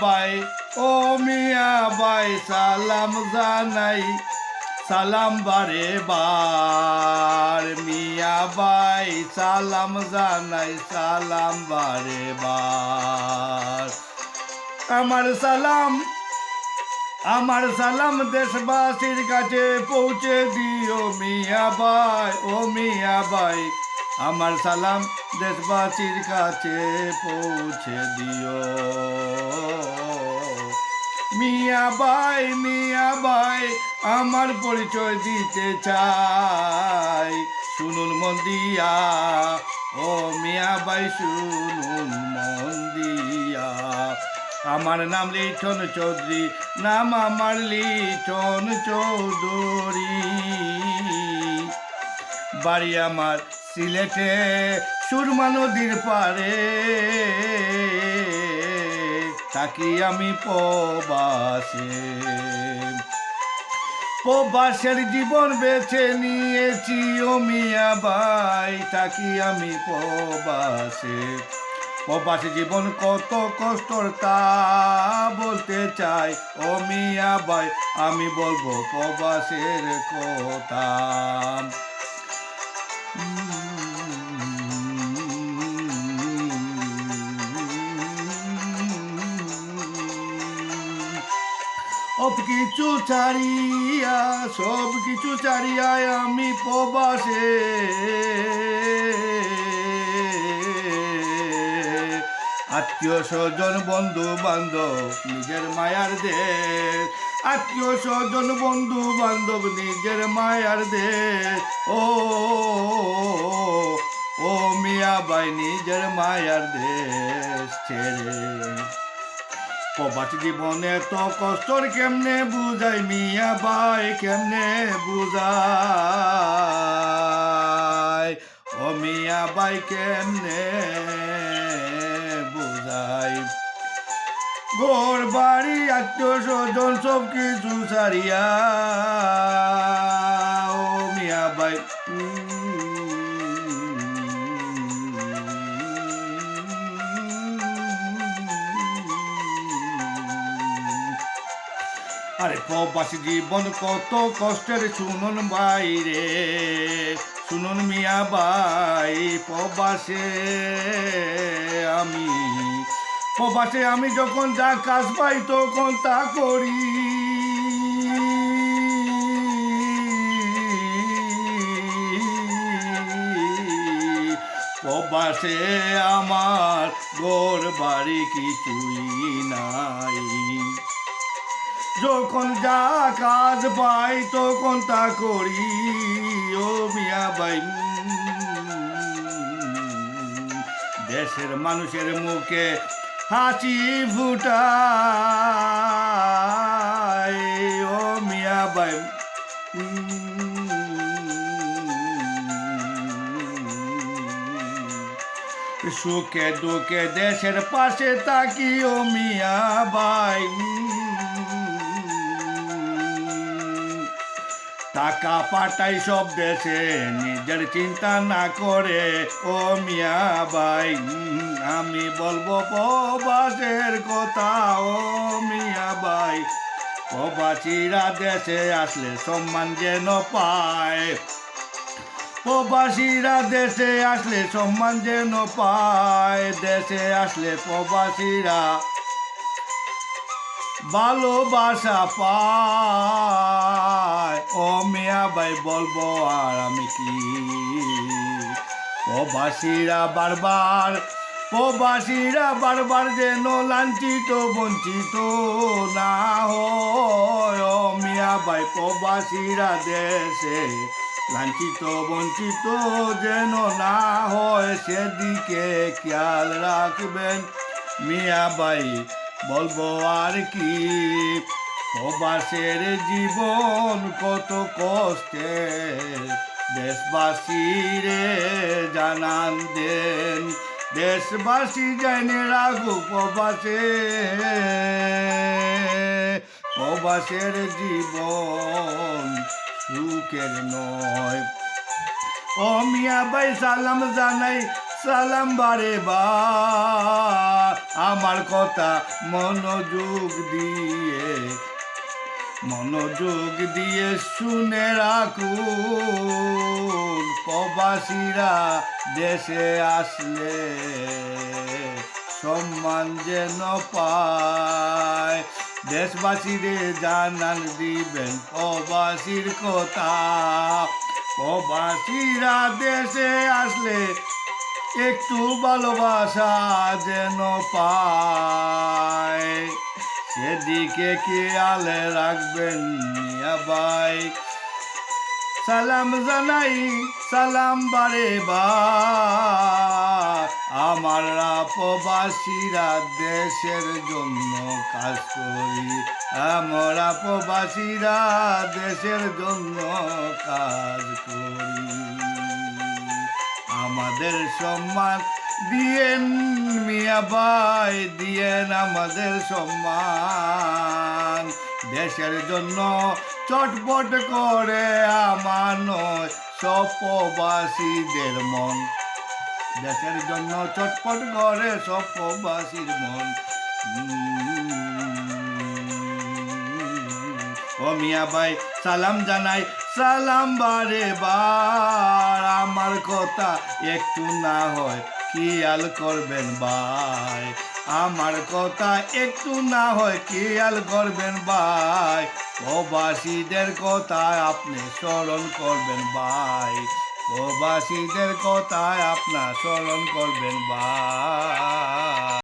By O Mia by সালাম জানাই সালাম বারে বার মিয়া বাই সালাম জানাই, সালাম বারে বার। আমার সালাম আমার সালাম দেশবাসীর কাছে পৌঁছে দিও মিয়া বাই ও মিয়া বাই আমার সালাম দেশবাসীর কাছে পৌঁছে দিও। মিয়া বাই মিয়া বাই আমার পরিচয় দিতে চাই। শুনুন মন দিয়া ও মিয়া বাই শুনুন মন দিয়া আমার নাম লিঠন চৌধুরী, নাম আমার লিঠন চৌধুরী। বাড়ি আমার সিলেটে, সুরমা নদীর পারে থাকি আমি প্রবাসে। প্রবাসের জীবন বেছে নিয়েছি ও মিয়া ভাই, থাকি আমি প্রবাসে। পবাসে জীবন কত কষ্টর তা বলতে চাই। ও মিয়া ভাই, আমি বলব প্রবাসের কথা। সব কিছু ছাড়িয়া, সব কিছু ছাড়িয়ায় আমি প্রবাসে। আত্মীয় স্বজন বন্ধু বান্ধব নিজের মায়ার দেশ। আত্মীয় স্বজন বন্ধু বান্ধব নিজের মায়ার দেশ। ও ও মিয়া বাই নিজের মায়ার দেশ ছেড়ে। প্রবাসী জীবনে তো কষ্টর কেমনে বুঝাই মিয়া বাই কেমনে বুঝাই? ও মিয়া বাই কেমনে বুঝাই? ঘর বাড়ি আত্মীয় স্বজন সব কিছু সারিয়া আরে প্রবাসী জীবন কত কষ্টের, শুনুন বাইরে, শুনুন মিয়া বাই প্রবাসে আমি। প্রবাসে আমি যখন যা কাজ পাই তখন তা করি। প্রবাসে আমার গোর বাড়ি কিছুই নাই। যখন যা কাজ পাই তখন তা করি, ও মিয়া বাই দেশের মানুষের মুখে হাসি ফুটাই ও মিয়া বাই সুখে দুঃখে দেশের পাশে তাকি ও মিয়া বাই টাকা পাঠাই সব দেশে, নিজের চিন্তা না করে। ও মিয়া বাই আমি বলব প্রবাসের কথা, ও মিয়া বাই প্রবাসীরা দেশে আসলে সম্মান যেন পায়। প্রবাসীরা দেশে আসলে সম্মান যেন পায়। দেশে আসলে প্রবাসীরা ভালোবাসা পায়। ভাই বলব আর আমি কি? প্রবাসীরা বারবার প্রবাসীরা বারবার যেন লাঞ্ছিত, বঞ্চিত না হয়। মিয়া প্রবাসীরা দেশে লাঞ্ছিত, বঞ্চিত যেন না হয়। সেদিকে খেয়াল রাখবেন মিয়া ভাই, বলব আর কি। প্রবাসের জীবন কত কষ্টের দেশবাসী রে জানান দেন, দেশবাসী জেনে রাখু প্রবাসে। প্রবাসের জীবন সুখের নয়। ও মিয়া ভাই, সালাম জানাই, সালাম বারে বা। আমার কথা মনোযোগ দিয়ে মনোযোগ দিয়ে শুনে রাখুন, প্রবাসীরা দেশে আসলে সম্মান যেন পায়। দেশবাসীরে জানান দিবেন প্রবাসীর কথা। প্রবাসীরা দেশে আসলে একটু ভালোবাসা যেন পায়। সেদিকে খেয়ালে রাখবেন ভাই। সালাম জানাই, সালাম বারে আমার প্রবাসীরা দেশের জন্য কাজ করি। আমরা প্রবাসীরা দেশের জন্য কাজ করি। আমাদের সম্মান দিয়েন মিয়া ভাই, দিয়েন আমাদের সম্মান। দেশের জন্য চটপট করে আমার নয় সব মন। দেশের জন্য চটপট করে সব প্রবাসীর মন ও মিয়া সালাম জানাই, সালাম বারে বার। আমার কথা একটু না হয় খেয়াল করবেন ভাই? আমার কথা একটু না হয় খেয়াল করবেন ভাই? প্রবাসীদের কথা আপনি স্মরণ করবেন ভাই। প্রবাসীদের কথা আপনার স্মরণ করবেন ভাই।